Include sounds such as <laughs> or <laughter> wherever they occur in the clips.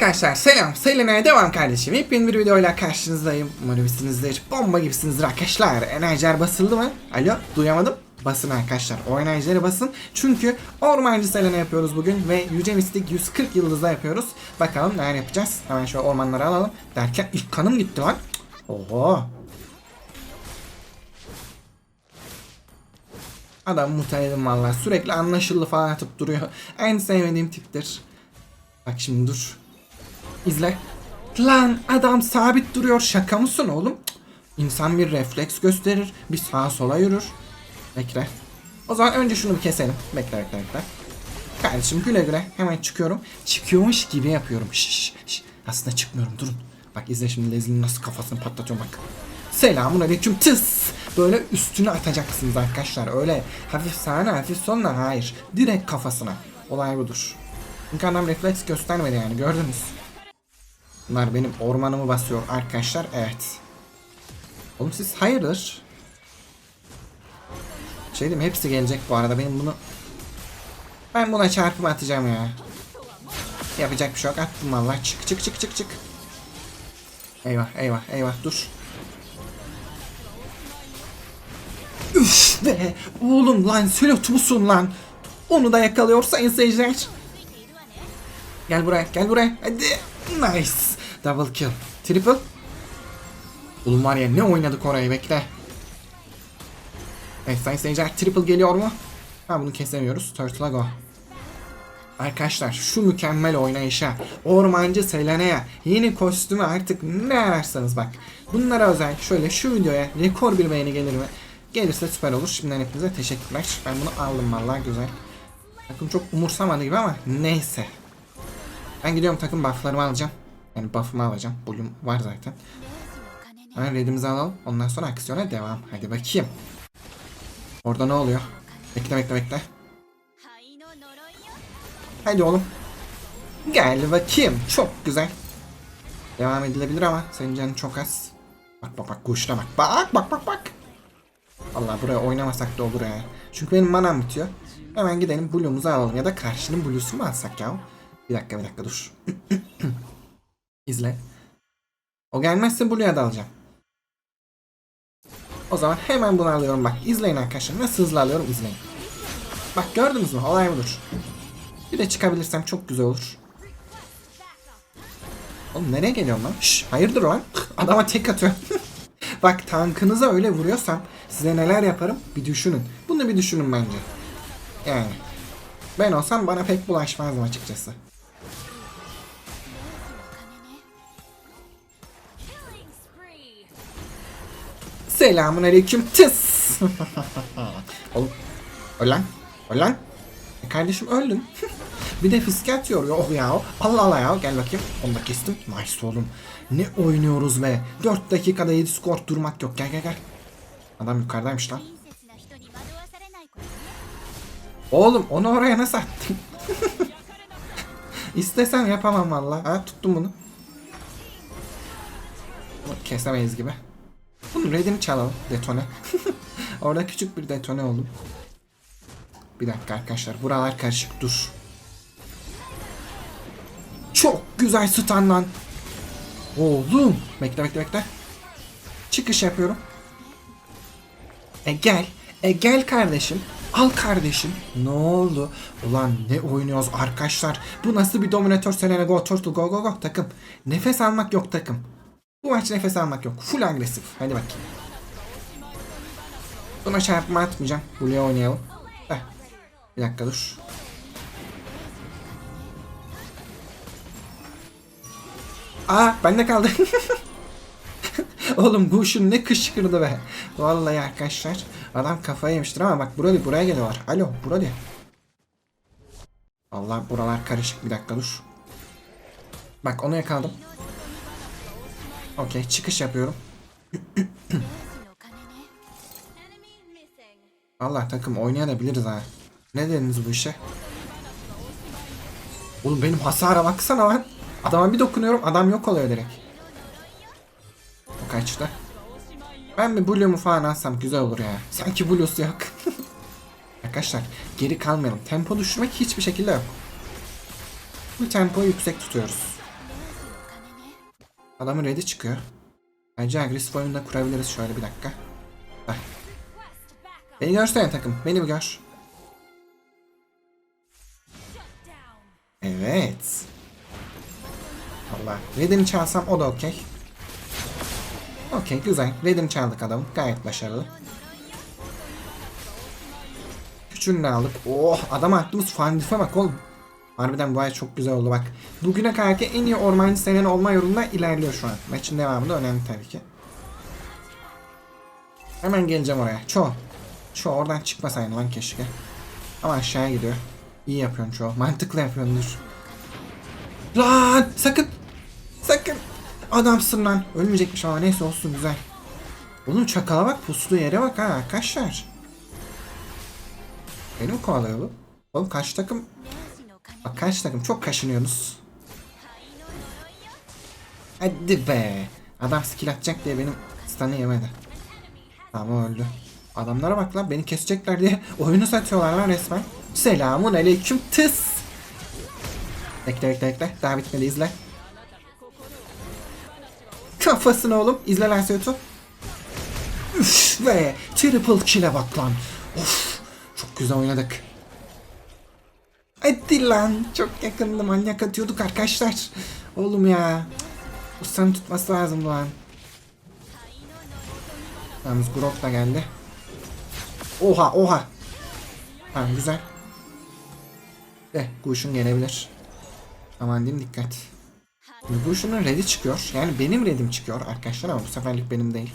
Arkadaşlar selam. Selena'ya devam kardeşim. Yepyeni bir videoyla karşınızdayım. Umarım iyisinizdir. Bomba gibisinizdir arkadaşlar. Enerjiler basıldı mı? Alo duyamadım. Basın arkadaşlar. O enerjileri basın. Çünkü ormancı Selena yapıyoruz bugün. Ve Yüce Mistik 140 yıldızda yapıyoruz. Bakalım neler yapacağız. Hemen şöyle ormanları alalım. Derken ilk kanım gitti lan. Oho. Adam muhtemedim valla. Sürekli anlaşıldı falan atıp duruyor. En sevmediğim tiptir. Bak şimdi dur. İzle. Lan adam sabit duruyor. Şaka mısın oğlum? İnsan bir refleks gösterir. Bir sağa sola yürür. Bekle. O zaman önce şunu bir keselim. Bekle bekle bekle. Kardeşim güle güle. Hemen çıkıyorum. Çıkıyormuş gibi yapıyorum. Şş, şş. Aslında çıkmıyorum durun. Bak izle şimdi Leslie'nin nasıl kafasını patlatıyorum bak. Selamun aleyküm tıs. Böyle üstüne atacaksınız arkadaşlar. Öyle hafif sağına hafif soluna hayır. Direkt kafasına. Olay budur. Çünkü adam refleks göstermedi yani gördünüz. Bunlar benim ormanımı basıyor arkadaşlar. Evet. Oğlum siz hayırdır? Şey diyeyim hepsi gelecek bu arada benim bunu ben buna çarpım atacağım ya. Yapacak bir şey yok attım valla çık çık çık çık çık. Eyvah eyvah eyvah dur. Üf be oğlum lan silot musun lan? Onu da yakalıyor sayın seyirciler. Gel buraya gel buraya hadi. Nice. Double kill. Triple. Oğlum var ya ne oynadık orayı bekle. Evet sayın seyirciler triple geliyor mu? Ha bunu kesemiyoruz. Turtle'a go. Arkadaşlar şu mükemmel oynayışa, ormancı Selena'ya, yeni kostümü artık ne ararsanız bak. Bunlara özel şöyle şu videoya rekor bir beğeni gelir mi? Gelirse süper olur. Şimdiden hepinize teşekkürler. Ben bunu aldım vallahi güzel. Takım çok umursamadı gibi ama neyse. Ben gidiyorum takım bufflarımı alacağım. Yani buff'ımı alacağım. Bölüm var zaten. Hemen redimizi alalım. Ondan sonra aksiyona devam. Hadi bakayım. Orada ne oluyor? Bekle bekle bekle. Hadi oğlum. Gel bakayım. Çok güzel. Devam edilebilir ama senin canın çok az. Bak bak bak kuşuna bak. Bak bak bak bak. Allah buraya oynamasak da olur ya. Çünkü benim manam bitiyor. Hemen gidelim blue'umuzu alalım ya da karşının blue'su mu alsak ya? Bir dakika bir dakika dur. <clears throat> İzle. O gelmezse blue'ya da alacağım. O zaman hemen bunu alıyorum bak. İzleyin arkadaşlar. Nasıl hızlı alıyorum izleyin. Bak gördünüz mü? Olay budur. Bir de çıkabilirsem çok güzel olur. Oğlum nereye geliyorsun lan? Şş, hayırdır lan? <laughs> Adama tek atıyor. <laughs> Bak tankınıza öyle vuruyorsam size neler yaparım bir düşünün. Bunu bir düşünün bence. Yani. Ben olsam bana pek bulaşmazdım açıkçası. Selamun aleyküm tıs. <laughs> Oğlum. Öl lan. Öl lan. E kardeşim öldün. <laughs> bir de fiske atıyor. Yok ya. Allah Allah ya. Gel bakayım. Onu da kestim. Nice oğlum. Ne oynuyoruz be. 4 dakikada 7 skor durmak yok. Gel gel gel. Adam yukarıdaymış lan. Oğlum onu oraya nasıl attın? <laughs> İstesem yapamam valla. Ha tuttum. Bunu Kesemeyiz gibi. Bunun redini çalalım. Detone. <laughs> Orada küçük bir detone oldu. Bir dakika arkadaşlar. Buralar karışık. Dur. Çok güzel stun lan. Oğlum. Bekle bekle bekle. Çıkış yapıyorum. E gel. E gel kardeşim. Al kardeşim. Ne oldu? Ulan ne oynuyoruz arkadaşlar. Bu nasıl bir dominatör Selena go turtle go go go takım. Nefes almak yok takım. Bu maç nefes almak yok. Full agresif. Hadi bakayım. Buna çarpma atmayacağım. Buraya oynayalım. Heh. Bir dakika dur. Aa bende kaldı. <laughs> Oğlum Guş'un ne kışkırdı be. Vallahi arkadaşlar. Adam kafayı yemiştir ama bak Brody buraya geliyorlar. Alo Brody. Allah buralar karışık bir dakika dur. Bak onu yakaladım. Okey çıkış yapıyorum. Allah takım oynayabiliriz ha. Ne dediniz bu işe? Oğlum benim hasara baksana lan. Adama bir dokunuyorum adam yok oluyor direkt. O kaçtı. Ben bir Blue'mu falan alsam güzel olur ya. Sanki Blue'su yok. <laughs> Arkadaşlar geri kalmayalım. Tempo düşürmek hiçbir şekilde yok. Bu tempoyu yüksek tutuyoruz. Adamın ready çıkıyor. Bence agresif oyunda kurabiliriz şöyle bir dakika. Bak. Beni görsene takım. Beni bir gör. Evet. Allah. Red'ini çalsam o da okey. Okey güzel. Red'ini çaldık adamın. Gayet başarılı. Küçüğünü de aldık. Oh adam attığımız fandife bak oğlum. Harbiden bu ay çok güzel oldu bak. Bugüne kadarki en iyi ormancı senen olma yolunda ilerliyor şu an. Maçın devamı da önemli tabii ki. Hemen geleceğim oraya. Ço. Ço oradan çıkmasaydın lan keşke. Ama aşağıya gidiyor. İyi yapıyorsun Ço. Mantıklı yapıyorsun dur. Lan sakın. Sakın. Adamsın lan. Ölmeyecekmiş ama neyse olsun güzel. Oğlum çakala bak puslu yere bak ha arkadaşlar. Beni mi kovalıyor bu? Oğlum kaç takım? Bak kaç takım çok kaşınıyorsunuz. Hadi be. Adam skill atacak diye benim stun'ı yemedi. Tamam öldü. Adamlara bak lan beni kesecekler diye <laughs> oyunu satıyorlar lan resmen. Selamun aleyküm tıs. Bekle bekle bekle. Daha bitmedi izle. Kafasını oğlum. İzle lan Seyotu. Üf be. Triple kill'e bak lan. Of. Çok güzel oynadık. Hadi lan. Çok yakındı manyak atıyorduk arkadaşlar. Oğlum ya. Sana tutması lazım lan. Yalnız Grok da geldi. Oha oha. Tamam güzel. Eh Gush'un gelebilir. Aman diyeyim dikkat. Şimdi Gush'un ready çıkıyor. Yani benim ready'm çıkıyor arkadaşlar ama bu seferlik benim değil.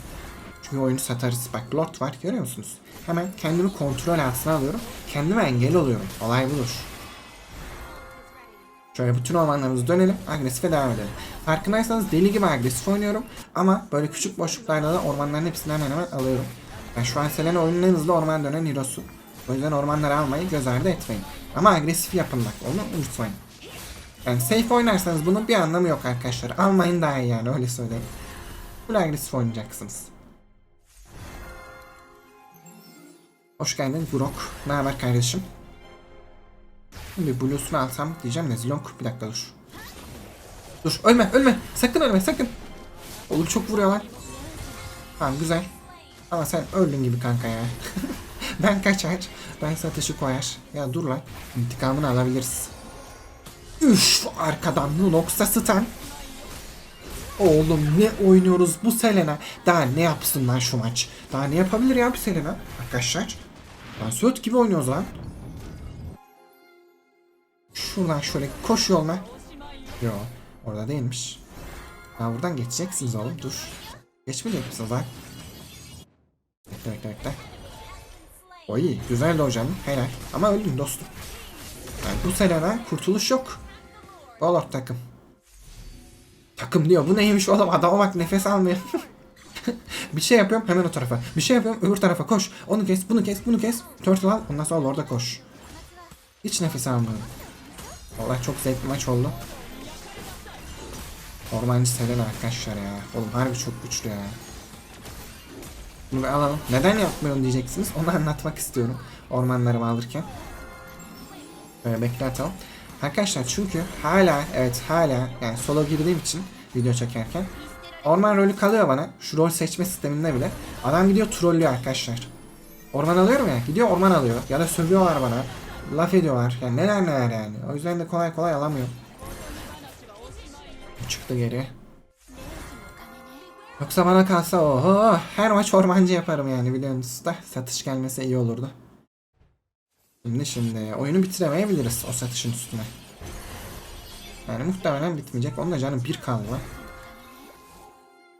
Çünkü oyunu satarız. Bak Lord var görüyor musunuz? Hemen kendimi kontrol altına alıyorum. Kendime engel oluyorum. Olay budur. Şöyle bütün ormanlarımızı dönelim. Agresife devam edelim. Farkındaysanız deli gibi agresif oynuyorum. Ama böyle küçük boşluklarda da ormanların hepsini hemen hemen alıyorum. Ben şu an Selena oyunun en hızlı orman dönen hero'su. O yüzden ormanları almayı göz ardı etmeyin. Ama agresif yapın bak onu unutmayın. Yani safe oynarsanız bunun bir anlamı yok arkadaşlar. Almayın daha iyi yani öyle söyleyeyim. Full agresif oynayacaksınız. Hoş geldin Grok. Ne haber kardeşim? Bir blues'unu alsam diyeceğim de Zilong bir dakika dur. Dur ölme ölme sakın ölme sakın. Oğlum çok vuruyorlar. Tamam güzel. Ama sen öldün gibi kanka ya. <laughs> ben kaçar. Ben satışı koyar. Ya dur lan. İntikamını alabiliriz. Üf arkadan Nunox'a stun. Oğlum ne oynuyoruz bu Selena. Daha ne yapsın lan şu maç. Daha ne yapabilir ya bu Selena. Arkadaşlar. Lan söt gibi oynuyoruz lan. Şuradan şöyle koş yoluna. Yo orada değilmiş. Ya buradan geçeceksiniz oğlum dur. Geçmeyecek misiniz lan? Bekle bekle bekle. Oy güzel de hocam helal. Ama öldün dostum. Yani bu Selena kurtuluş yok. Golort takım. Takım diyor bu neymiş oğlum adama bak nefes almıyor. <laughs> bir şey yapıyorum hemen o tarafa. Bir şey yapıyorum öbür tarafa koş. Onu kes bunu kes bunu kes. Turtle al ondan sonra orada koş. Hiç nefes almıyorum. Vallahi çok zevkli maç oldu. Ormancı Selena arkadaşlar ya. Oğlum harbi çok güçlü ya. Bunu bir alalım. Neden yapmıyorum diyeceksiniz. Onu anlatmak istiyorum. Ormanlarımı alırken. Böyle bekletelim. Arkadaşlar çünkü hala evet hala yani solo girdiğim için video çekerken orman rolü kalıyor bana. Şu rol seçme sisteminde bile. Adam gidiyor trollüyor arkadaşlar. Orman alıyorum ya. Gidiyor orman alıyor. Ya da sövüyorlar bana. Laf ediyorlar. Yani neler neler yani. O yüzden de kolay kolay alamıyorum. Çıktı geri. Yoksa bana kalsa oho her maç ormancı yaparım yani biliyorsunuz da satış gelmese iyi olurdu. Şimdi şimdi oyunu bitiremeyebiliriz o satışın üstüne. Yani muhtemelen bitmeyecek. Onun da canım bir kaldı.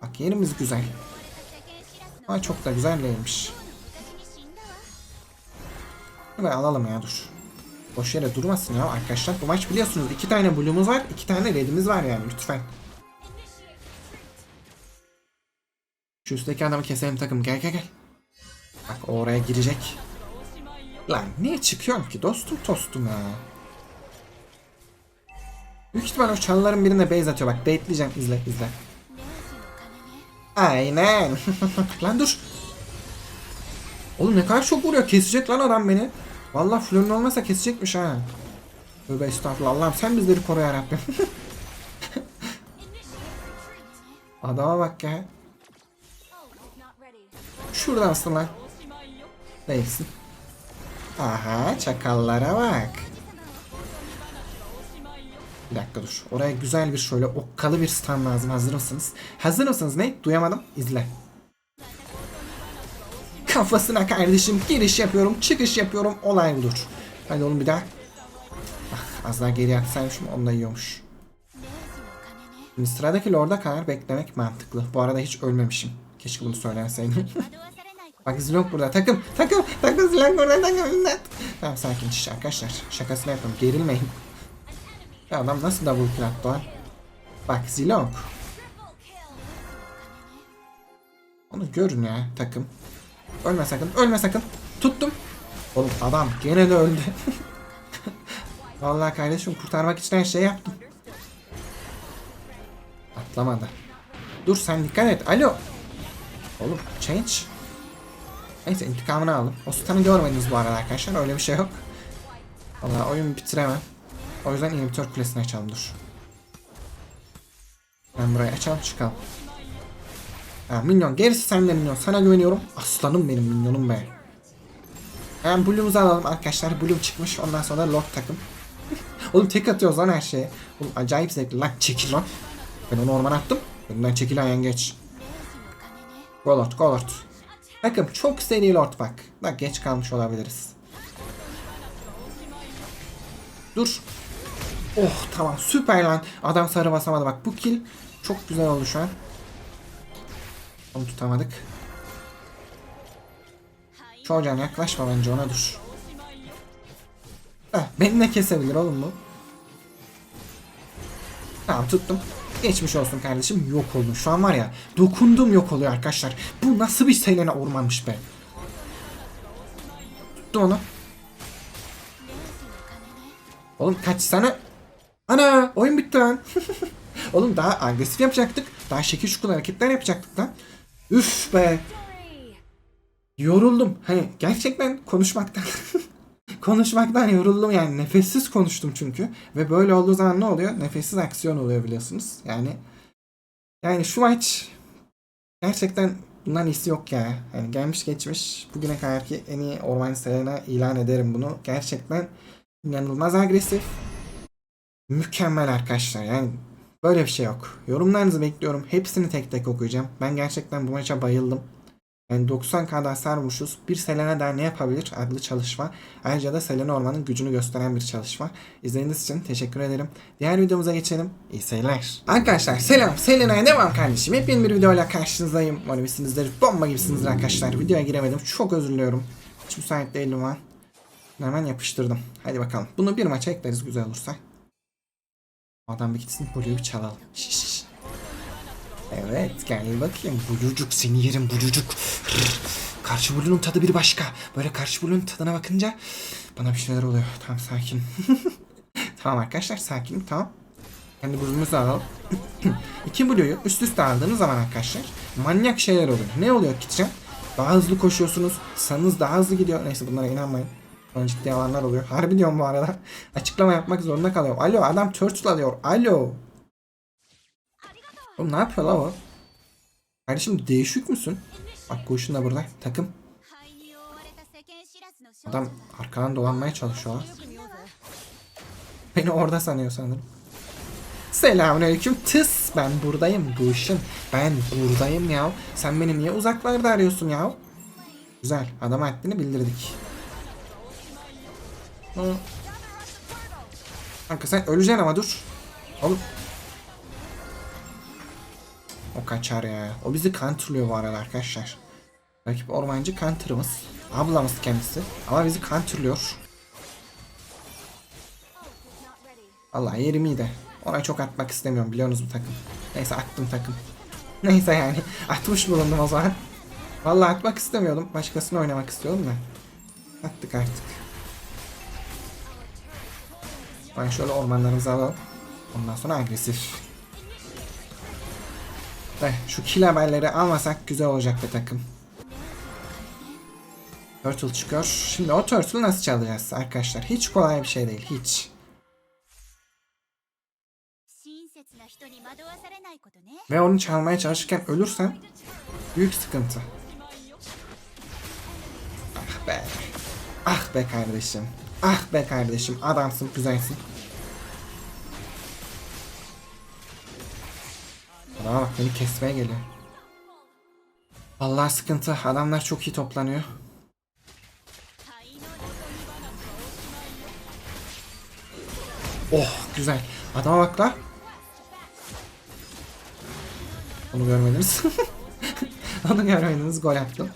Bak yerimiz güzel. Ama çok da güzel değilmiş. Ve alalım ya dur. Boş yere durmasın ya arkadaşlar. Bu maç biliyorsunuz iki tane blue'umuz var, iki tane red'imiz var yani lütfen. Şu üstteki adamı keselim takım gel gel gel. Bak oraya girecek. Lan niye çıkıyorum ki dostum tostum ya. Büyük ihtimal o çalıların birine base atıyor bak baitleyeceğim izle izle. Aynen. <laughs> lan dur. Oğlum ne kadar çok vuruyor kesecek lan adam beni. Vallahi flörün olmasa kesecekmiş ha. Tövbe estağfurullah Allah'ım sen bizleri koru yarabbim. <laughs> Adama bak ya. Şuradan lan. Değilsin. Aha çakallara bak. Bir dakika dur. Oraya güzel bir şöyle okkalı bir stun lazım. Hazır mısınız? Hazır mısınız? Ne? Duyamadım. İzle. Kafasına kardeşim giriş yapıyorum, çıkış yapıyorum. Olay budur. Hadi oğlum bir daha. Ah, az daha geri atsaymışım. Onu da yiyormuş. Şimdi sıradaki Lord'a kadar beklemek mantıklı. Bu arada hiç ölmemişim. Keşke bunu söylenseydim. <laughs> Bak Zilong burada. Takım. Takım. Takım Zilong burada. Takım. İmdat. Tamam sakin şiş arkadaşlar. Şakasını yapıyorum. Gerilmeyin. Ya adam nasıl double kill attı lan? Bak Zilong. Onu görün ya takım. Ölme sakın. Ölme sakın. Tuttum. Oğlum adam gene de öldü. <laughs> Vallahi kardeşim kurtarmak için her şeyi yaptım. Atlamadı. Dur sen dikkat et. Alo. Oğlum change. Neyse intikamını aldım. O stun'ı görmediniz bu arada arkadaşlar. Öyle bir şey yok. Valla oyun bitiremem. O yüzden inhibitor kulesini açalım dur. Ben burayı açalım çıkalım. Ha, minyon gerisi sende minyon. Sana güveniyorum. Aslanım benim minyonum be. Hemen Bloom'umuzu alalım arkadaşlar. Bloom çıkmış. Ondan sonra Lord takım. <laughs> Oğlum tek atıyoruz lan her şeye. Oğlum acayip zevkli lan. Çekil lan. Ben onu ormana attım. Önümden çekil ayağın geç. Go Lord, go Lord. Takım çok seri Lord bak. Bak geç kalmış olabiliriz. Dur. Oh tamam süper lan. Adam sarı basamadı bak. Bu kill çok güzel oldu şu an. Onu tutamadık. Çocuğum yaklaşma bence ona dur. Heh, beni ne kesebilir oğlum bu? Tamam tuttum. Geçmiş olsun kardeşim yok oldun. Şu an var ya dokundum yok oluyor arkadaşlar. Bu nasıl bir Selena ormanmış be. Tuttum onu. Oğlum kaç sana. Ana oyun bitti lan. <laughs> Oğlum daha agresif yapacaktık. Daha şekil şukul hareketler yapacaktık lan. Üf be. Yoruldum. Hani gerçekten konuşmaktan <laughs> konuşmaktan yoruldum yani nefessiz konuştum çünkü ve böyle olduğu zaman ne oluyor? Nefessiz aksiyon oluyor biliyorsunuz. Yani yani şu maç gerçekten bundan iyisi yok ya. Yani gelmiş geçmiş bugüne kadarki en iyi orman serine ilan ederim bunu. Gerçekten inanılmaz agresif. Mükemmel arkadaşlar yani böyle bir şey yok. Yorumlarınızı bekliyorum. Hepsini tek tek okuyacağım. Ben gerçekten bu maça bayıldım. Yani 90 kadar sarmışız. Bir Selena der ne yapabilir adlı çalışma. Ayrıca da Selena Orman'ın gücünü gösteren bir çalışma. İzlediğiniz için teşekkür ederim. Diğer videomuza geçelim. İyi seyirler. Arkadaşlar selam. Selena'ya devam kardeşim. Hepin bir videoyla karşınızdayım. Umarım iyisinizdir. Bomba gibisinizdir arkadaşlar. Videoya giremedim. Çok özür diliyorum. Hiç müsait değilim ha. Hemen yapıştırdım. Hadi bakalım. Bunu bir maça ekleriz güzel olursa. Adam bir gitsin Blue'yu çalalım. Şiş şiş. Evet gel bakayım. Blucuk seni yerim Blucuk. Karşı Blue'nun tadı bir başka. Böyle karşı Blue'nun tadına bakınca bana bir şeyler oluyor. Tamam sakin. <laughs> tamam arkadaşlar sakin tamam. Kendi buzumuzu alalım. <clears throat> İki Blue'yu üst üste aldığınız zaman arkadaşlar manyak şeyler oluyor. Ne oluyor Kitchen? Daha hızlı koşuyorsunuz. Sanız daha hızlı gidiyor. Neyse bunlara inanmayın. Sonra ciddi yalanlar oluyor. <laughs> Harbi diyorum bu arada. Açıklama yapmak zorunda kalıyorum. Alo adam turtle alıyor. Alo. Oğlum ne yapıyor la o? Kardeşim değişik müsün? Bak koşun da burada. Takım. Adam arkadan dolanmaya çalışıyor. Beni orada sanıyor sanırım. Selamünaleyküm. Tıs ben buradayım Guşun. Ben buradayım ya. Sen beni niye uzaklarda arıyorsun ya? Güzel. Adam haddini bildirdik. Hı. Kanka sen öleceksin ama dur. Oğlum. O kaçar ya. O bizi counterlıyor bu arada arkadaşlar. Rakip ormancı counter'ımız. Ablamız kendisi. Ama bizi counterlıyor. Allah yerim iyi de. Ona çok atmak istemiyorum biliyorsunuz bu takım. Neyse attım takım. <laughs> Neyse yani. <laughs> Atmış bulundum o zaman. Vallahi atmak istemiyordum. Başkasını oynamak istiyordum da. Attık artık. Ben şöyle ormanlarımızı alalım. Ondan sonra agresif. Eh, şu kill haberleri almasak güzel olacak bir takım. Turtle çıkıyor. Şimdi o turtle nasıl çalacağız arkadaşlar? Hiç kolay bir şey değil. Hiç. Ve onu çalmaya çalışırken ölürsen büyük sıkıntı. Ah be. Ah be kardeşim. Ah be kardeşim. Adamsın, güzelsin. Adama bak beni kesmeye geliyor. Vallahi sıkıntı. Adamlar çok iyi toplanıyor. Oh güzel. Adama bak la. Onu görmediniz. <laughs> onu görmediniz. Gol attım.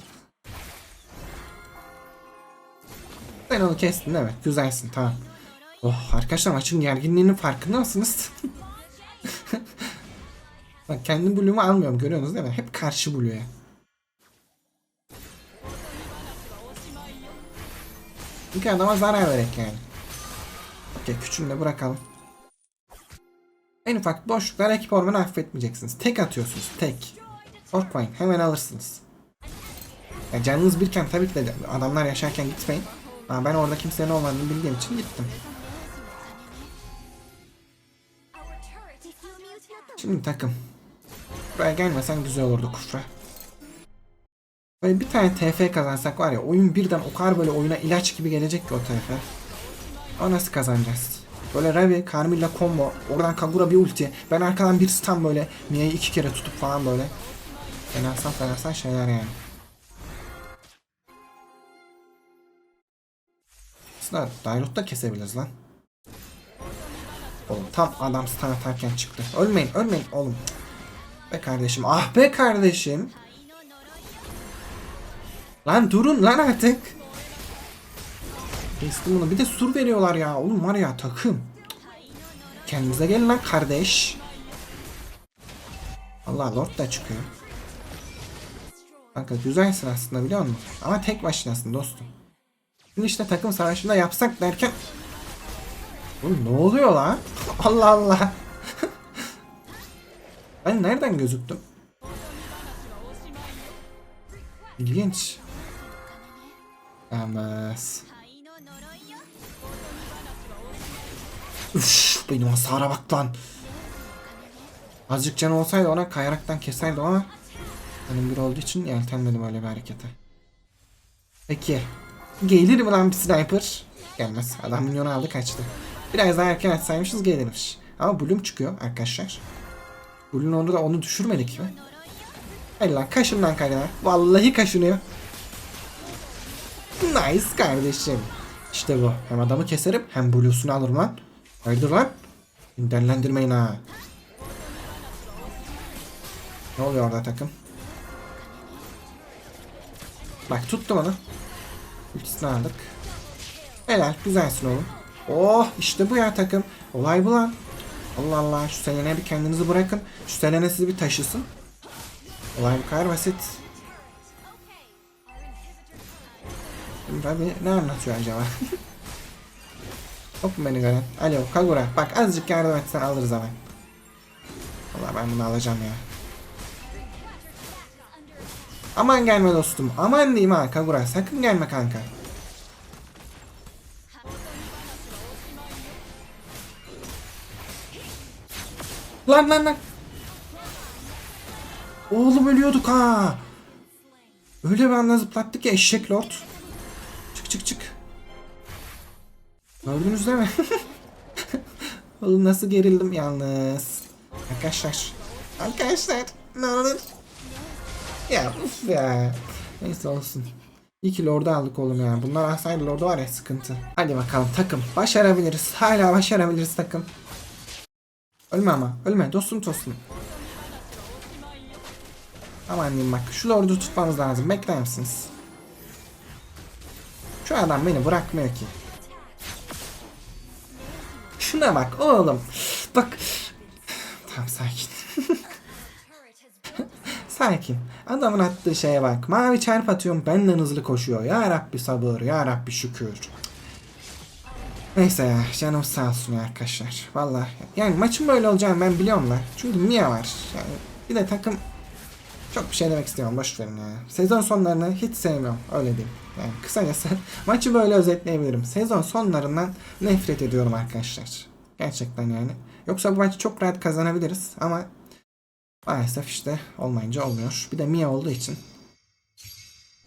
Sen onu kestin evet. Güzelsin tamam. Oh arkadaşlar maçın gerginliğinin farkında mısınız? <laughs> Bak kendi blue'umu almıyorum görüyorsunuz değil mi? Hep karşı blue'ya. Çünkü adama zarar verek yani. Okey küçüğünü de bırakalım. En ufak boşlukta rakip ormanı affetmeyeceksiniz. Tek atıyorsunuz. Tek. Korkmayın. Hemen alırsınız. Ya canınız birken tabii ki de adamlar yaşarken gitmeyin. Ama ben orada kimsenin olmadığını bildiğim için gittim. Şimdi takım. Buraya gelmesen güzel olurdu Kufra. Böyle bir tane TF kazansak var ya oyun birden o kadar böyle oyuna ilaç gibi gelecek ki o TF. O nasıl kazanacağız? Böyle Ravi, Carmilla combo, oradan Kagura bir ulti. Ben arkadan bir stun böyle Mia'yı iki kere tutup falan böyle. Fenasal fenasal şeyler yani. Aslında Dairut da kesebiliriz lan. Oğlum tam adam stun atarken çıktı. Ölmeyin ölmeyin oğlum. Be kardeşim ah be kardeşim. Lan durun lan artık. Kestim bunu. Bir de sur veriyorlar ya. Oğlum var ya takım. Kendinize gelin lan kardeş. Allah Lord da çıkıyor. Kanka güzelsin aslında biliyor musun? Ama tek başınasın dostum. Şimdi işte takım savaşında yapsak derken Oğlum ne oluyor lan? <laughs> Allah Allah. <laughs> ben nereden gözüktüm? İlginç. Yalnız. Üf, benim hasara bak lan. Azıcık can olsaydı ona kayaraktan keserdim ama benim bir olduğu için yeltenmedim öyle bir harekete. Peki. Gelir mi lan sniper? Gelmez. Adam milyonu aldı kaçtı. Biraz daha erken açsaymışız gelirmiş. Ama Bloom çıkıyor arkadaşlar. Bloom'un onu da onu düşürmedik mi? Hadi lan kaşın lan. Vallahi kaşınıyor. Nice kardeşim. İşte bu. Hem adamı keserim hem Blue'sunu alırım lan. Hayırdır lan? Beni Dellendirmeyin ha. Ne oluyor orada takım? Bak tuttum onu. Ultisini aldık. Helal güzelsin oğlum. Oh işte bu ya takım. Olay bu lan. Allah Allah şu Selene bir kendinizi bırakın. Şu Selene sizi bir taşısın. Olay bu kadar basit. Şimdi Abi ne anlatıyor acaba? <laughs> Hop beni gören. Alo Kagura. Bak azıcık yardım etsen alırız hemen. Valla ben bunu alacağım ya. Aman gelme dostum. Aman diyeyim ha Kagura. Sakın gelme kanka. Lan lan lan. Oğlum ölüyorduk ha. Öyle bir anda zıplattık ya eşek lord. Çık çık çık. Gördünüz değil mi? <laughs> Oğlum nasıl gerildim yalnız. Arkadaşlar. Arkadaşlar. Ne olur. Ya uf ya. Neyse olsun. İyi ki Lord'u aldık oğlum ya. Bunlar alsaydı Lord'u var ya sıkıntı. Hadi bakalım takım. Başarabiliriz. Hala başarabiliriz takım. Ölme ama. Ölme. Dostum dostum. Aman diyeyim bak. Şu Lord'u tutmamız lazım. Bekler misiniz? Şu adam beni bırakmıyor ki. Şuna bak oğlum. Bak. Tamam sakin. <laughs> sakin. Adamın attığı şeye bak. Mavi çarp atıyorum benden hızlı koşuyor. Ya Rabbi sabır. Ya Rabbi şükür. Neyse ya canım sağ olsun arkadaşlar. Vallahi yani maçın böyle olacağını ben biliyorum lan. Çünkü Mia var. Yani bir de takım çok bir şey demek istemiyorum boş verin ya. Sezon sonlarını hiç sevmiyorum öyle diyeyim. Yani kısacası <laughs> maçı böyle özetleyebilirim. Sezon sonlarından nefret ediyorum arkadaşlar. Gerçekten yani. Yoksa bu maçı çok rahat kazanabiliriz ama maalesef işte olmayınca olmuyor. Bir de Mia olduğu için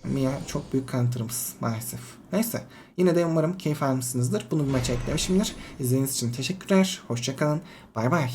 Mia çok büyük counter'ımız maalesef. Neyse yine de umarım keyif almışsınızdır. Bunu bir maça eklemişimdir. İzlediğiniz için teşekkürler. Hoşçakalın. Bay bay.